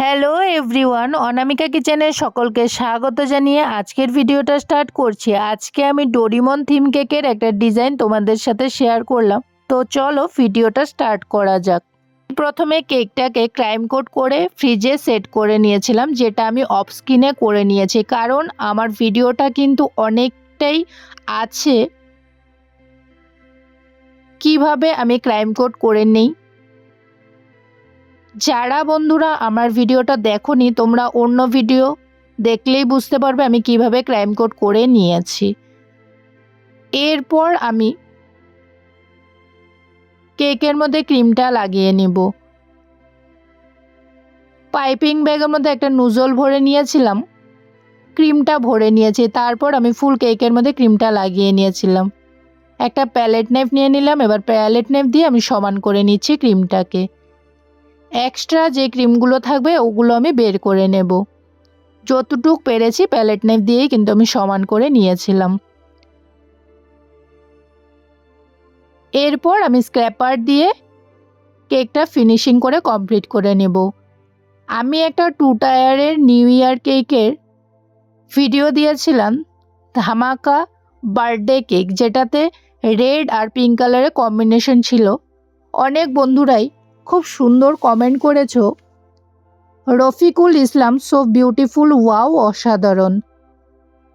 Hello everyone অনামিকা কিচেনের সকলকে স্বাগত জানিয়ে আজকের ভিডিওটা স্টার্ট করছি। আজকে আমি ডোরিমন থিম কেকের একটা ডিজাইন তোমাদের সাথে শেয়ার করলাম। তো চলো ভিডিওটা স্টার্ট করা যাক। প্রথমে কেকটাকে ক্রাইম কোট করে ফ্রিজে সেট করে নিয়েছিলাম, যেটা আমি অফ স্ক্রিনে করে নিয়েছি। কারণ আমার ভিডিওটা কিন্তু অনেকটাই আছে। কীভাবে আমি ক্রাইম কোট করে নেই? যারা বন্ধুরা আমার ভিডিওটা দেখোনি, তোমরা অন্য ভিডিও দেখলেই বুঝতে পারবে আমি কীভাবে ক্রাইম কোড করে নিয়েছি। এরপর আমি কেকের মধ্যে ক্রিমটা লাগিয়ে নিব। পাইপিং ব্যাগের মধ্যে একটা নুজল ভরে নিয়েছিলাম। ক্রিমটা ভরে নিয়েছি, তারপর আমি ফুল কেকের মধ্যে ক্রিমটা লাগিয়ে নিয়েছিলাম। একটা প্যালেট নাইফ নিয়ে নিলাম, এবার প্যালেট নাইফ দিয়ে আমি সমান করে নিচ্ছি ক্রিমটাকে এক্সট্রা যে ক্রিমগুলো থাকবে, ওগুলো আমি বের করে নেব। যতটুক পেরেছি প্যালেট নাইফ দিয়েই কিন্তু আমি সমান করে নিয়েছিলাম। এরপর আমি স্ক্র্যাপার দিয়ে কেকটা ফিনিশিং করে কমপ্লিট করে নেব। আমি একটা টু টায়ারের নিউ ইয়ার কেকের ভিডিও দিয়েছিলাম, ধামাকা বার্থডে কেক যেটাতে রেড আর পিঙ্ক কালারের কম্বিনেশন ছিল। অনেক বন্ধুরাই খুব সুন্দর কমেন্ট করেছ। Rafikul Islam so beautiful wow অসাধারণ।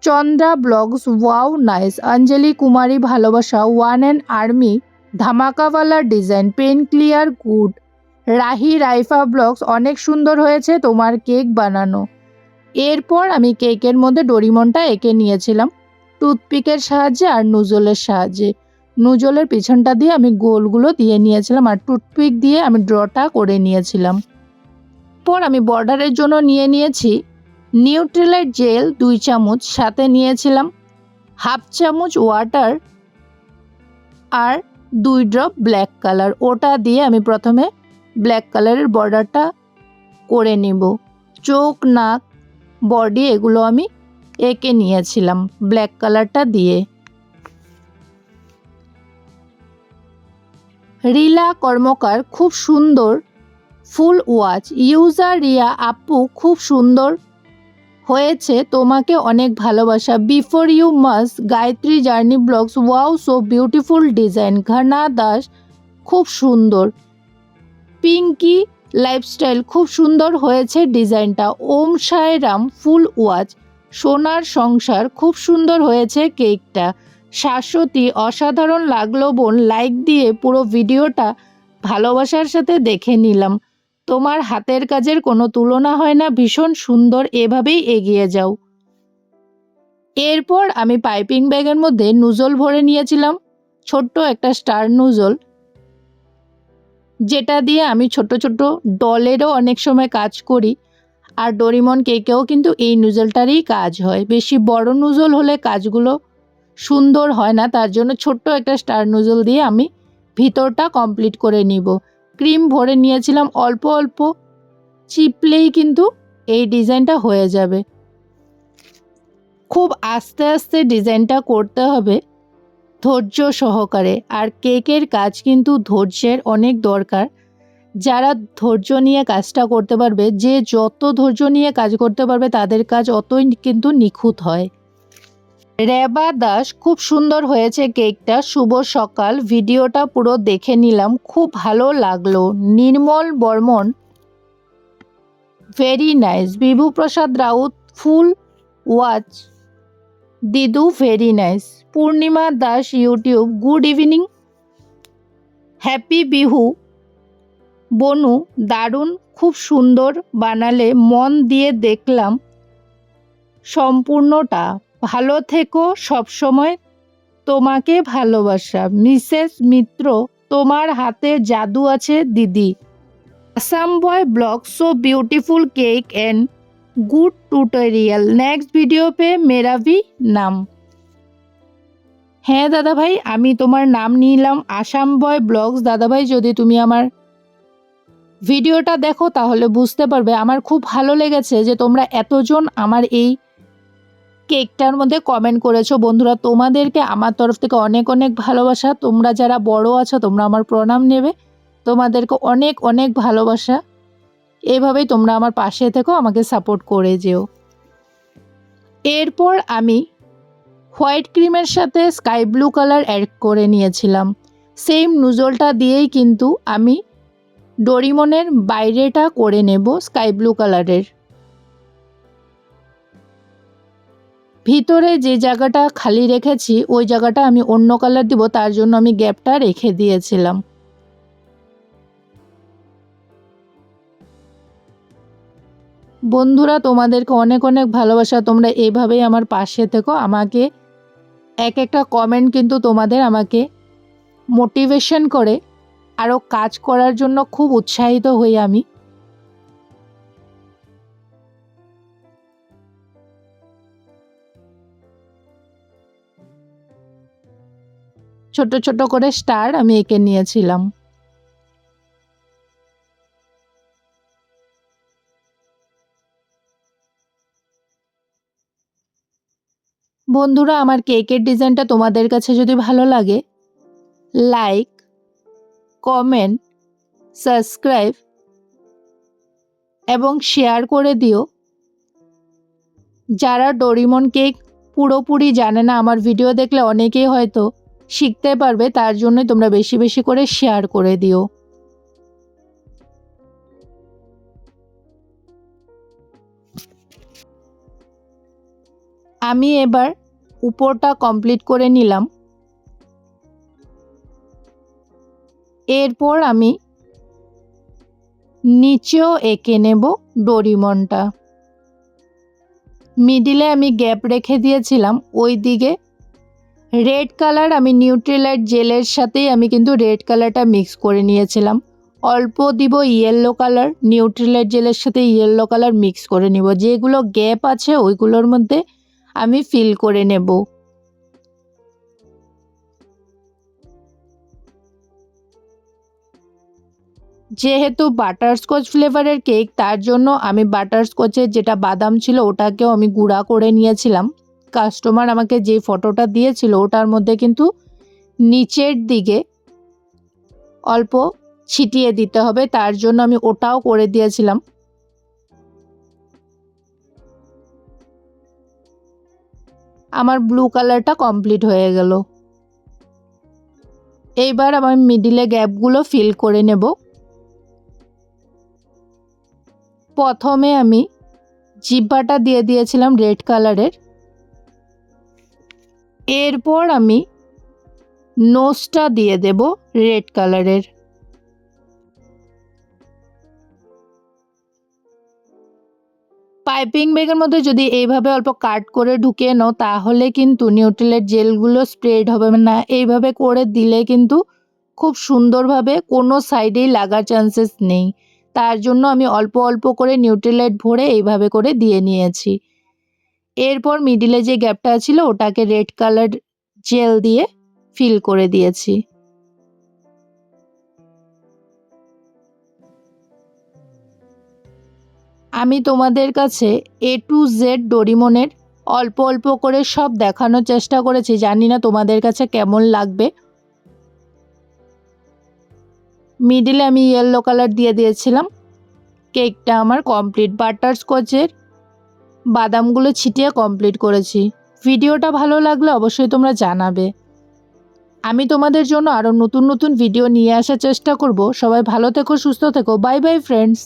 Chandra blogs wow nice Anjali Kumari, ভালোবাসা one and army ধামাকাওয়ালা design pen clear good Rahi Raifa blogs, অনেক সুন্দর হয়েছে তোমার কেক বানানো। এরপর আমি কেকের মধ্যে ডোরিমনটা এঁকে নিয়েছিলাম টুথপিকের সাহায্যে আর নুজলের সাহায্যে। নুজলের পিছনটা দিয়ে আমি গোলগুলো দিয়ে নিয়েছিলাম আর টুথপিক দিয়ে আমি ড্রটা করে নিয়েছিলাম। পর আমি বর্ডারের জন্য নিয়ে নিয়েছি নিউট্রিলাইট জেল দুই চামচ, সাথে নিয়েছিলাম হাফ চামচ ওয়াটার আর দুই ড্রপ ব্ল্যাক কালার। ওটা দিয়ে আমি প্রথমে ব্ল্যাক কালারের বর্ডারটা করে নিব। চোখ, নাক, বডি এগুলো আমি এঁকে নিয়েছিলাম ব্ল্যাক কালারটা দিয়ে। রিলা কর্মকার খুব সুন্দর, ফুল ওয়াচ, ইউজার রিয়া আপু খুব সুন্দর হয়েছে, তোমাকে অনেক ভালোবাসা। Before you mass Gayatri journey blogs, wow, so beautiful design. Ghana Das খুব সুন্দর। পিঙ্কি লাইফস্টাইল খুব সুন্দর হয়েছে ডিজাইনটা। Om Sairam full watch. সোনার সংসার খুব সুন্দর হয়েছে কেকটা। শাশ্বতী, অসাধারণ লাগল বোন। লাইক দিয়ে পুরো ভিডিওটা ভালোবাসার সাথে দেখে নিলাম। তোমার হাতের কাজের কোনো তুলনা হয় না, ভীষণ সুন্দর, এভাবেই এগিয়ে যাও। এরপর আমি পাইপিং ব্যাগের মধ্যে নুজল ভরে নিয়েছিলাম, ছোট্ট একটা স্টার নুজল, যেটা দিয়ে আমি ছোট ছোট ডলেরও অনেক সময় কাজ করি। আর ডোরিমন কেকেও কিন্তু এই নুজলটারই কাজ হয়। বেশি বড় নুজল হলে কাজগুলো সুন্দর হয় না, তার জন্য ছোট্ট একটা স্টার নুজল দিয়ে আমি ভিতরটা কমপ্লিট করে নিব। ক্রিম ভরে নিয়েছিলাম, অল্প অল্প চিপলেই কিন্তু এই ডিজাইনটা হয়ে যাবে। খুব আস্তে আস্তে ডিজাইনটা করতে হবে ধৈর্য সহকারে। আর কেকের কাজ কিন্তু ধৈর্যের অনেক দরকার। যারা ধৈর্য নিয়ে কাজটা করতে পারবে, যে যত ধৈর্য নিয়ে কাজ করতে পারবে, তাদের কাজ অতই কিন্তু নিখুঁত হয়। রেবা দাস, খুব সুন্দর হয়েছে কেকটা। শুভ সকাল। ভিডিওটা পুরো দেখে নিলাম। খুব ভালো লাগল। Nirmal Barman very nice Bibhu Prasad Raut full watch দিদু very nice Purnima Das YouTube good evening happy Bihu বনু, দারুণ। খুব সুন্দর বানালে। মন দিয়ে দেখলাম সম্পূর্ণটা। ভালো থেকো সবসময়। তোমাকে ভালোবাসা। মিসেস মিত্র, তোমার হাতে জাদু আছে দিদি। Assam boy blog so beautiful cake and good tutorial next video pay মেরা ভি নাম। হ্যাঁ দাদা ভাই আমি তোমার নাম নিলাম আসাম বয় ব্লগস। দাদা ভাই যদি তুমি আমার ভিডিওটা দেখো, তাহলে বুঝতে পারবে আমার খুব ভালো লেগেছে যে তোমরা এতজন আমার এই কেকটার মধ্যে কমেন্ট করেছ। বন্ধুরা, তোমাদেরকে আমার তরফ থেকে অনেক অনেক ভালোবাসা। তোমরা যারা বড় আছো, তোমরা আমার প্রণাম নেবে। তোমাদেরকে অনেক অনেক ভালোবাসা। এভাবেই তোমরা আমার পাশে থেকো, আমাকে সাপোর্ট করে যেও। এরপর আমি হোয়াইট ক্রিমের সাথে স্কাই ব্লু কালার অ্যাড করে নিয়েছিলাম। সেম নুজলটা দিয়েই কিন্তু আমি ডোরিমনের বাইরেটা করে নেব স্কাই ব্লু কালারের। ভিতরে যে জায়গাটা খালি রেখেছি, ওই জায়গাটা আমি অন্য কালার দিব, তার জন্য আমি গ্যাপটা রেখে দিয়েছিলাম। বন্ধুরা, তোমাদেরকে অনেক অনেক ভালোবাসা। তোমরা এইভাবেই আমার পাশে থেকো। আমাকে এক একটা কমেন্ট কিন্তু তোমাদের আমাকে মোটিভেশন করে। আরও কাজ করার জন্য খুব উৎসাহিত হই আমি। ছোট ছোট করে স্টার আমি এঁকে নিয়েছিলাম। বন্ধুরা, আমার কেকের ডিজাইনটা তোমাদের কাছে যদি ভালো লাগে লাইক কমেন্ট সাবস্ক্রাইব এবং শেয়ার করে দিও। যারা ডোরিমন কেক পুরোপুরি জানে না, আমার ভিডিও দেখলে অনেকেই হয়তো শিখতে পারবে, তার জন্য তোমরা বেশি বেশি করে শেয়ার করে দিও। আমি এবার উপরটা কমপ্লিট করে নিলাম। এরপর আমি নিচেও এঁকে নেব ডোরিমনটা। মিডিলে আমি গ্যাপ রেখে দিয়েছিলাম, ওই দিকে রেড কালার, আমি নিউট্রিলাইট জেলের সাথেই আমি কিন্তু রেড কালারটা মিক্স করে নিয়েছিলাম। অল্প দিব ইয়েলো কালার, নিউট্রিলাইট জেলের সাথে ইয়েলো কালার মিক্স করে নিব। যেগুলো গ্যাপ আছে, ওইগুলোর মধ্যে আমি ফিল করে নেব। যেহেতু বাটারস্কচ ফ্লেভারের কেক, তার জন্য আমি বাটারস্কচের যেটা বাদাম ছিল, ওটাকেও আমি গুঁড়া করে নিয়েছিলাম। কাস্টমার আমাকে যে ফটোটা দিয়েছিল ওটার মধ্যে কিন্তু নিচের দিকে অল্প ছিটিয়ে দিতে হবে, তার জন্য আমি ওটাও করে দিয়েছিলাম। আমার ব্লু কালারটা কমপ্লিট হয়ে গেল। এইবার আমার মিডিলে গ্যাপগুলো ফিল করে নেব। প্রথমে আমি জিব্বাটা দিয়ে দিয়েছিলাম রেড কালারের এরপর আমি নোজটা দিয়ে দেব রেড কালারের পাইপিং ব্যাগের মধ্যে যদি এইভাবে অল্প কাট করে ঢুকিয়ে নাও, তাহলে কিন্তু নিউট্রিলের জেলগুলো স্প্রেড হবে না। এইভাবে করে দিলে কিন্তু খুব সুন্দরভাবে কোনো সাইডেই লাগার চান্সেস নেই। তার জন্য আমি অল্প অল্প করে নিউট্রিলাইট ভরে এইভাবে করে দিয়ে নিয়েছি। এরপর মিডিলে যে গ্যাপটা ছিল, ওটাকে রেড কালার জেল দিয়ে ফিল করে দিয়েছি। আমি তোমাদের কাছে এ টু জেড ডোরিমনের অল্প অল্প করে সব দেখানোর চেষ্টা করেছি, জানি না তোমাদের কাছে কেমন লাগবে। মিডিলে আমি ইয়েলো কালার দিয়ে দিয়েছিলাম। কেকটা আমার কমপ্লিট বাটার স্কচের বাদামগুলো ছিটিয়ে কমপ্লিট করেছি। ভিডিওটা ভালো লাগলে অবশ্যই তোমরা জানাবে। আমি তোমাদের জন্য আরও নতুন নতুন ভিডিও নিয়ে আসার চেষ্টা করব। সবাই ভালো থেকো, সুস্থ থেকো। Bye bye friends